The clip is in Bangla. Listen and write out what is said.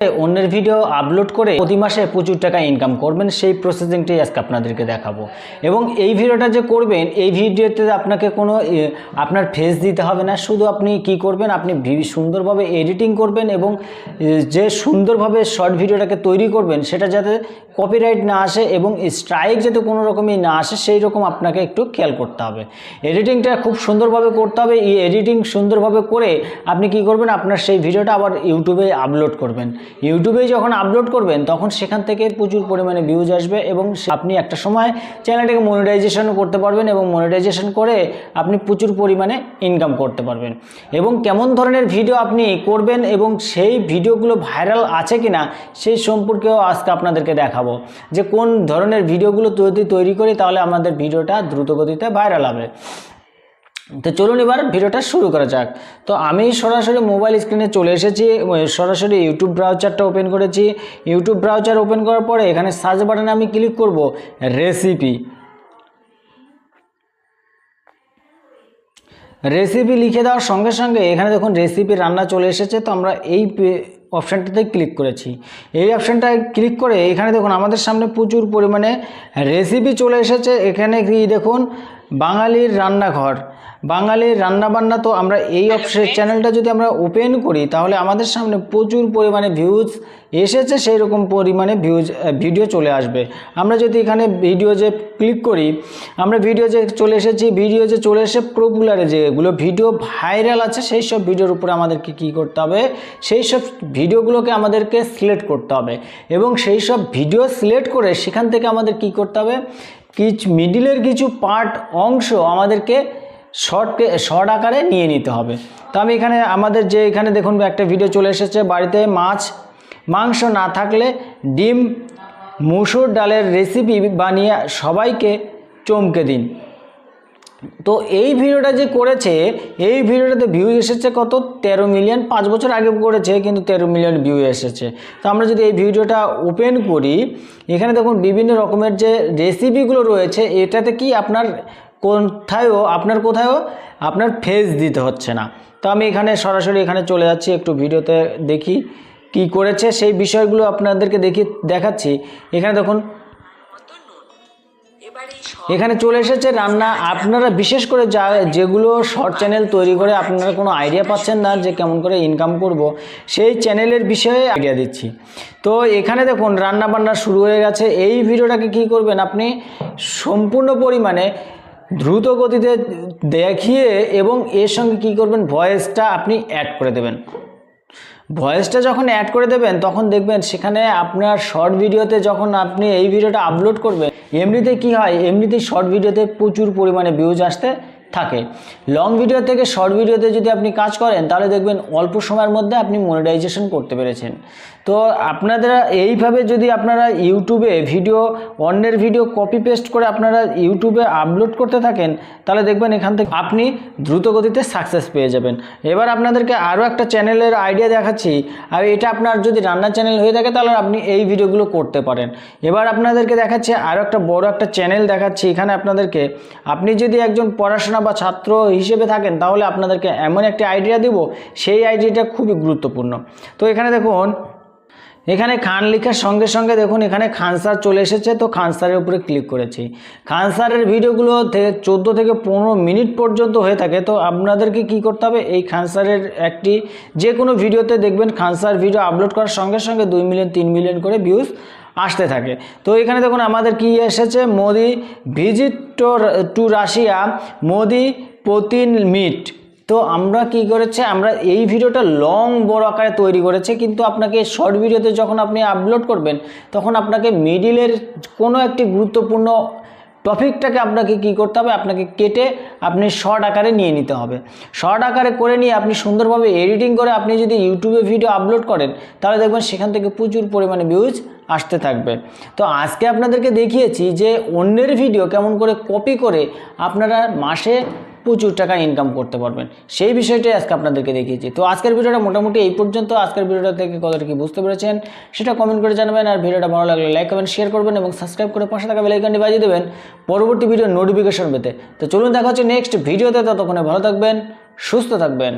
অন্যের ভিডিও আপলোড করে প্রতি মাসে প্রচুর টাকা ইনকাম করবেন, সেই প্রসেসিংটাই আজকে আপনাদেরকে দেখাবো। এবং এই ভিডিওটা যে করবেন, এই ভিডিওতে আপনাকে কোনো আপনার ফেস দিতে হবে না। শুধু আপনি কি করবেন, আপনি সুন্দরভাবে এডিটিং করবেন এবং যে সুন্দরভাবে শর্ট ভিডিওটাকে তৈরি করবেন, সেটা যাতে কপিরাইট না আসে এবং স্ট্রাইক যাতে কোনো রকমই না আসে, সেই রকম আপনাকে একটু খেয়াল করতে হবে। এডিটিংটা খুব সুন্দরভাবে করতে হবে। এই এডিটিং সুন্দরভাবে করে আপনি কি করবেন? আপনার সেই ভিডিওটা আবার ইউটিউবে আপলোড করবেন। ইউটিউবে যখন আপলোড করবেন, তখন সেখান থেকে প্রচুর পরিমাণে ভিউজ আসবে এবং আপনি একটা সময় চ্যানেলটাকে মনিটাইজেশনও করতে পারবেন এবং মনিটাইজেশন করে আপনি প্রচুর পরিমাণে ইনকাম করতে পারবেন। এবং কেমন ধরনের ভিডিও আপনি করবেন এবং সেই ভিডিওগুলো ভাইরাল আছে কিনা, সেই সম্পর্কেও আজকে আপনাদেরকে দেখাবো। যে কোন ধরনের ভিডিওগুলো যদি তৈরি করি তাহলে আমাদের ভিডিওটা দ্রুতগতিতে ভাইরাল হবে। তো চলুন এবার ভিডিওটা শুরু করা যাক। তো আমি সরাসরি মোবাইল স্ক্রিনে চলে এসেছি সরাসরি ইউটিউব ব্রাউজারটা ওপেন করেছি। ইউটিউব ব্রাউজার ওপেন করার পরে এখানে সার্চ বাটনে আমি ক্লিক করব রেসিপি রেসিপি লিখে দেওয়ার সঙ্গে সঙ্গে এখানে দেখুন রেসিপি রান্না চলে এসেছে। তো আমরা এই অপশানটাতে ক্লিক করেছি। এই অপশানটায় ক্লিক করে এখানে দেখুন আমাদের সামনে প্রচুর পরিমাণে রেসিপি চলে এসেছে। এখানে কি দেখুন বাঙালির রান্নাঘর। বাঙালির রান্নাবান্না তো আমরা এই অপশন চ্যানেলটা যদি আমরা ওপেন করি, তাহলে আমাদের সামনে প্রচুর পরিমাণে ভিউজ এসেছে সেই রকম পরিমাণে ভিউজ ভিডিও চলে আসবে। আমরা যদি এখানে ভিডিও যে ক্লিক করি, আমরা ভিডিও যে চলে এসেছি ভিডিও যে চলে এসে পপুলারে যেগুলো ভিডিও ভাইরাল আছে, সেই সব ভিডিওর উপরে আমাদেরকে কি করতে হবে? সেই সব ভিডিওগুলোকে আমাদেরকে সিলেক্ট করতে হবে। এবং সেই সব ভিডিও সিলেক্ট করে সেখান থেকে আমাদের কি করতে হবে? কিছু মিডিলের কিছু পার্ট অংশ আমাদেরকে শর্টকে শর্ট আকারে নিয়ে নিতে হবে। তো আমি এখানে, আমাদের যে এখানে দেখুন একটা ভিডিও চলে এসেছে, বাড়িতে মাছ, মাংস না থাকলে ডিম, মুসুর ডালের রেসিপি বানিয়ে সবাইকে চমকে দিন। তো এই ভিডিওটা যে করেছে, এই ভিডিওটাতে ভিউ এসেছে কত? তেরো মিলিয়ন পাঁচ বছর আগে করেছে, কিন্তু তেরো মিলিয়ন ভিউ এসেছে। তো আমরা যদি এই ভিডিওটা ওপেন করি, এখানে দেখুন বিভিন্ন রকমের যে রেসিপিগুলো রয়েছে, এটাতে কি আপনার কোথায়ও আপনার কোথায়ও আপনার ফেস দিতে হচ্ছে না। তো আমি এখানে সরাসরি এখানে চলে যাচ্ছি, একটু ভিডিওতে দেখি কি করেছে। সেই বিষয়গুলো আপনাদেরকে দেখি, দেখাচ্ছি। এখানে দেখুন এখানে চলে এসেছে রান্না। আপনারা বিশেষ করে যা যেগুলো শর্ট চ্যানেল তৈরি করে আপনারা কোনো আইডিয়া পাচ্ছেন না যে কেমন করে ইনকাম করব, সেই চ্যানেলের বিষয়ে আইডিয়া দিচ্ছি। তো এখানে দেখুন, রান্না বান্না শুরু হয়ে গেছে। এই ভিডিওটাকে কি করবেন আপনি? সম্পূর্ণ পরিমাণে দ্রুত গতিতে দেখিয়ে এবং এর সঙ্গে কি করবেন? ভয়েসটা আপনি অ্যাড করে দেবেন। ভয়েসটা যখন অ্যাড করে দেবেন, তখন দেখবেন সেখানে আপনার শর্ট ভিডিওতে যখন আপনি এই ভিডিওটা আপলোড করবেন এমনিতে কি হয়, এমনিতে শর্ট ভিডিওতে প্রচুর পরিমাণে ভিউজ আসতে থাকে। লং ভিডিও থেকে শর্ট ভিডিওতে যদি আপনি কাজ করেন, তাহলে দেখবেন অল্প সময়ের মধ্যে আপনি মনিটাইজেশন করতে পেরেছেন। তো আপনারা এইভাবে যদি আপনারা ইউটিউবে ভিডিও, অন্যের ভিডিও কপি পেস্ট করে আপনারা ইউটিউবে আপলোড করতে থাকেন, তাহলে দেখবেন এখান থেকে আপনি দ্রুত গতিতে সাকসেস পেয়ে যাবেন। এবার আপনাদেরকে আরও একটা চ্যানেলের আইডিয়া দেখাচ্ছি, আর এটা আপনার যদি রান্নার চ্যানেল হয়ে থাকে, তাহলে আপনি এই ভিডিওগুলো করতে পারেন। এবার আপনাদেরকে দেখাচ্ছি আরও একটা বড় একটা চ্যানেল দেখাচ্ছি এখানে আপনাদেরকে। আপনি যদি একজন পড়াশোনা বা ছাত্র হিসেবে থাকেন, তাহলে আপনাদেরকে এমন একটি আইডিয়া দেব, সেই আইডিয়াটা খুবই গুরুত্বপূর্ণ। তো এখানে দেখুন এখানে খান লেখার সঙ্গে সঙ্গে দেখুন, এখানে খান স্যার চলে এসেছে, তো খানসারের উপরে ক্লিক করেছি। খান স্যারের ভিডিওগুলো থেকে চোদ্দ থেকে পনেরো মিনিট পর্যন্ত হয়ে থাকে, তো আপনাদেরকে কি করতে হবে? এই খান স্যারের একটি যে কোনো ভিডিওতে দেখবেন, খান স্যার ভিডিও আপলোড করার সঙ্গে সঙ্গে দুই মিলিয়ন, তিন মিলিয়ন করে ভিউজ আসতে থাকে। তো এখানে দেখুন, আমাদের কি এসেছে? Modi visit to Russia, Modi Putin meet. তো আমরা কি করেছে, আমরা এই ভিডিওটা লং বড় আকারে তৈরি করেছে, কিন্তু আপনাকে শর্ট ভিডিওতে যখন আপনি আপলোড করবেন, তখন আপনাকে মিডিলের কোনো একটি গুরুত্বপূর্ণ টপিকটাকে আপনাকে কি করতে হবে, আপনাকে কেটে আপনি শর্ট আকারে নিয়ে নিতে হবে। শর্ট আকারে করে নিয়ে আপনি সুন্দরভাবে এডিটিং করে আপনি যদি ইউটিউবে ভিডিও আপলোড করেন, তাহলে দেখবেন সেখান থেকে প্রচুর পরিমাণে ভিউজ আসতে থাকবে। তো আজকে আপনাদেরকে দেখিয়েছি যে অন্যের ভিডিও কেমন করে কপি করে আপনারা মাসে প্রচুর টাকা ইনকাম করতে পারবেন। সেই বিষয়টাই আজকে আপনাদেরকে দেখিয়েছি। তো আজকের ভিডিওটা মোটামুটি এই পর্যন্ত। আজকের ভিডিওটা থেকে কতটা কি বুঝতে পেরেছেন সেটা কমেন্ট করে জানাবেন আর ভিডিওটা ভালো লাগলে লাইক কমেন্ট শেয়ার করবেন এবং সাবস্ক্রাইব করে পাশে থাকা বেলাইকানটি বাজিয়ে দেবেন পরবর্তী ভিডিও নোটিফিকেশন পেতে। তো চলুন দেখা হচ্ছে নেক্সট ভিডিওতে ততক্ষণে ভালো থাকবেন, সুস্থ থাকবেন।